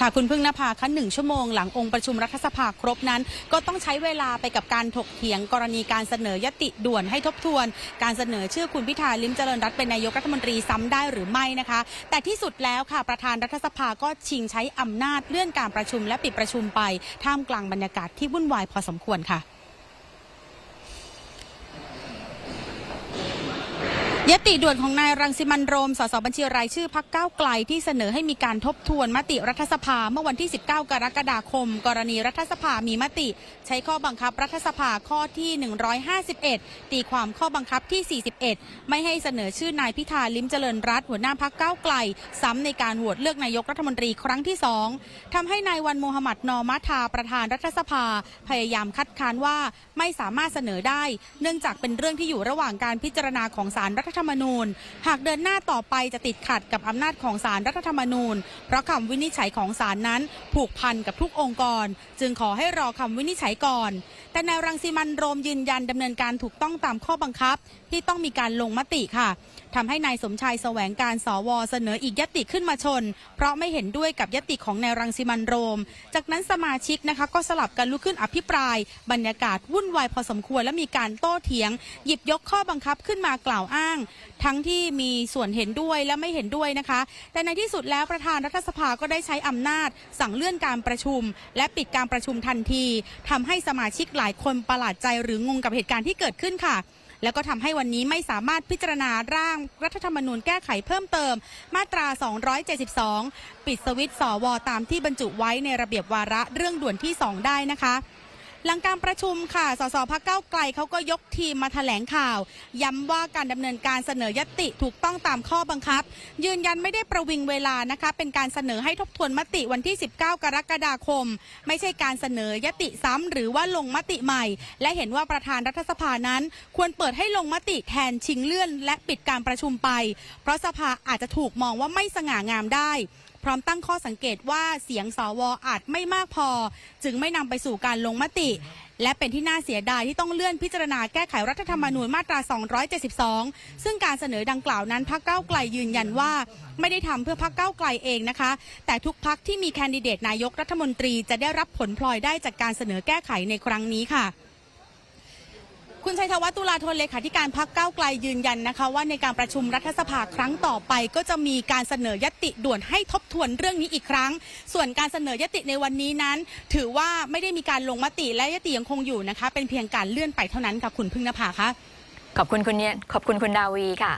ค่ะคุณพึ่งนภาคะหนึ่งชั่วโมงหลังองค์ประชุมรัฐสภาครบนั้น ก็ต้องใช้เวลาไปกับการถกเถียงกรณีการเสนอยติด่วนให้ทบทวน การเสนอชื่อคุณพิธาลิมเจริญรัตเป็นนายกรัฐมนตรีซ้ำได้หรือไม่นะคะ แต่ที่สุดแล้วค่ะประธานรัฐสภาก็ชิงใช้อำนาจเลื่อนการประชุมและปิดประชุมไปท่ามกลางบรรยากาศที่วุ่นวายพอสมควรค่ะ ยติด่วนของนายรังสิมันโรม สสบัญชีรายชื่อพักก้าวไกลที่เสนอให้มีการทบทวนมติรัฐสภาเมื่อวันที่ 19 กรกฎาคม กรณีรัฐสภามีมติ ใช้ข้อบังคับรัฐสภาข้อที่ 151 ตีความข้อบังคับที่ 41 ไม่ให้เสนอชื่อนายพิธาลิมเจริญรัตหัวหน้าพักก้าวไกล ซ้ำในการโหวตเลือกนายกรัฐมนตรีครั้งที่สองทำให้นายวันมูฮัมหมัดนอมัทาประธานรัฐสภา พยายามคัดค้านว่าไม่สามารถเสนอได้ เนื่องจากเป็นเรื่องที่อยู่ระหว่างการพิจารณาของศาลรัฐธรรมนูญ หากเดินหน้าต่อไปจะติดขัดกับอำนาจของศาลรัฐธรรมนูญ เพราะคำวินิจฉัยของศาลนั้นผูกพันกับทุกองค์กร จึงขอให้รอคำวินิจฉัยก่อน แต่นายรังสิมันโรมยืนยันดำเนินการถูกต้องตามข้อบังคับ ที่ต้องมีการลงมติค่ะทำให้นายสมชายแสวงการสวเสนออีกยติขึ้นมาชน เพราะไม่เห็นด้วยกับยติของนายรังสิมันโรม จากนั้นสมาชิกนะคะก็สลับกันลุกขึ้นอภิปราย บรรยากาศวุ่นวายพอสมควรและมีการโต้เถียง หยิบยกข้อบังคับขึ้นมากล่าวอ้างทั้งที่มีส่วนเห็นด้วยและไม่เห็นด้วยนะคะ แต่ในที่สุดแล้วประธานรัฐสภาก็ได้ใช้อำนาจ สั่งเลื่อนการประชุม และปิดการประชุมทันทีทำให้สมาชิกหลายคนประหลาดใจหรืองงกับเหตุการณ์ที่เกิดขึ้นค่ะแล้วก็ทำให้วันนี้ไม่สามารถพิจารณาร่างรัฐธรรมนูญแก้ไขเพิ่มเติม มาตรา 272 ปิดสวิตช์สวตามที่บรรจุไว้ในระเบียบวาระเรื่องด่วนที่ 2 ได้นะคะ หลังการประชุมค่ะ สสพักเก้าไกลเขาก็ยกทีมมาแถลงข่าว ย้ำว่าการดำเนินการเสนอยติถูกต้องตามข้อบังคับ ยืนยันไม่ได้ประวิงเวลานะคะ เป็นการเสนอให้ทบทวนมติวันที่ 19 กรกฎาคม ไม่ใช่การเสนอยติซ้ำหรือว่าลงมติใหม่ และเห็นว่าประธานรัฐสภานั้น ควรเปิดให้ลงมติแทนชิงเลื่อน และปิดการประชุมไป เพราะสภาอาจจะถูกมองว่าไม่สง่างามได้ พร้อมตั้งข้อสังเกตว่าเสียงสวอาจไม่มากพอ จึงไม่นำไปสู่การลงมติ และเป็นที่น่าเสียดายที่ต้องเลื่อนพิจารณาแก้ไขรัฐธรรมนูญมาตรา 272 ซึ่งการเสนอดังกล่าวนั้นพรรคก้าไกลยืนยันว่าไม่ได้ทำเพื่อพรรคก้าไกลเองนะคะ แต่ทุกพรรคที่มีแคนดิเดตนายกรัฐมนตรีจะได้รับผลพลอยได้จากการเสนอแก้ไขในครั้งนี้ค่ะ คุณชัยธวัฒน์ตุลาธนเลขาธิการพักเก้าไกลยืนยันนะคะ ว่าในการประชุมรัฐสภาครั้งต่อไป ก็จะมีการเสนอยติด่วนให้ทบทวนเรื่องนี้อีกครั้ง ส่วนการเสนอยติในวันนี้นั้น ถือว่าไม่ได้มีการลงมติและยติยังคงอยู่นะคะ เป็นเพียงการเลื่อนไปเท่านั้นค่ะคุณพึ่งนภาคะขอบคุณคุณเนี่ยขอบคุณคุณดาวีค่ะ